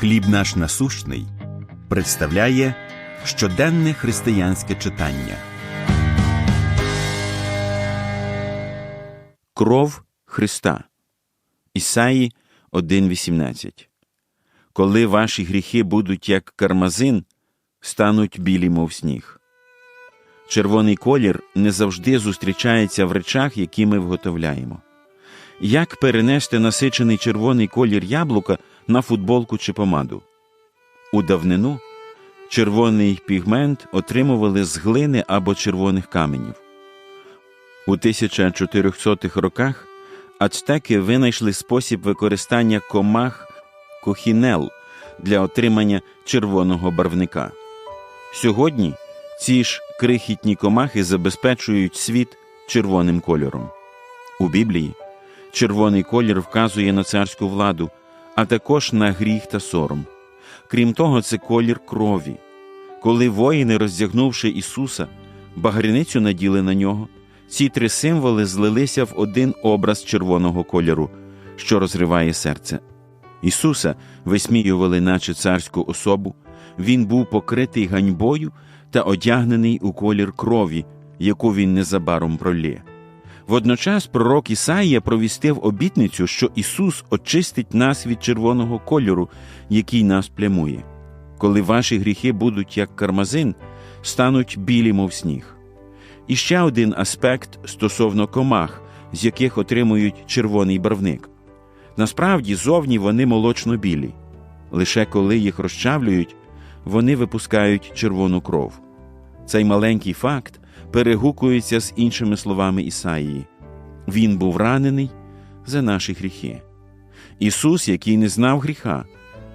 Хліб наш насущний представляє щоденне християнське читання. Кров Христа. Ісаї 1.18 Коли ваші гріхи будуть як кармазин, стануть білі, мов сніг. Червоний колір не завжди зустрічається в речах, які ми вготовляємо. Як перенести насичений червоний колір яблука на футболку чи помаду? У давнину червоний пігмент отримували з глини або червоних каменів. У 1400-х роках ацтеки винайшли спосіб використання комах кохінел для отримання червоного барвника. Сьогодні ці ж крихітні комахи забезпечують світ червоним кольором. У Біблії червоний колір вказує на царську владу, а також на гріх та сором. Крім того, це колір крові. Коли воїни, роздягнувши Ісуса, багряницю наділи на нього, ці три символи злилися в один образ червоного кольору, що розриває серце. Ісуса висміювали, наче царську особу, він був покритий ганьбою та одягнений у колір крові, яку він незабаром пролє. Водночас пророк Ісаїя провістив обітницю, що Ісус очистить нас від червоного кольору, який нас плямує. Коли ваші гріхи будуть як кармазин, стануть білі, мов сніг. І ще один аспект стосовно комах, з яких отримують червоний барвник. Насправді, зовні вони молочно-білі. Лише коли їх розчавлюють, вони випускають червону кров. Цей маленький факт перегукується з іншими словами Ісаїї. Він був ранений за наші гріхи. Ісус, який не знав гріха,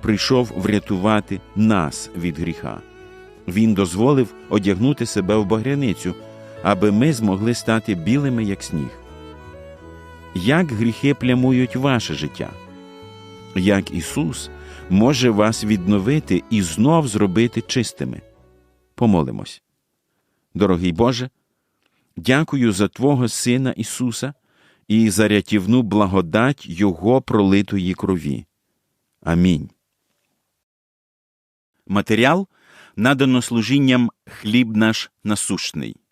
прийшов врятувати нас від гріха. Він дозволив одягнути себе в багряницю, аби ми змогли стати білими, як сніг. Як гріхи плямують ваше життя? Як Ісус може вас відновити і знов зробити чистими? Помолимось. Дорогий Боже, дякую за Твого Сина Ісуса і за рятівну благодать Його пролитої крові. Амінь. Матеріал надано служінням хліб наш насущний.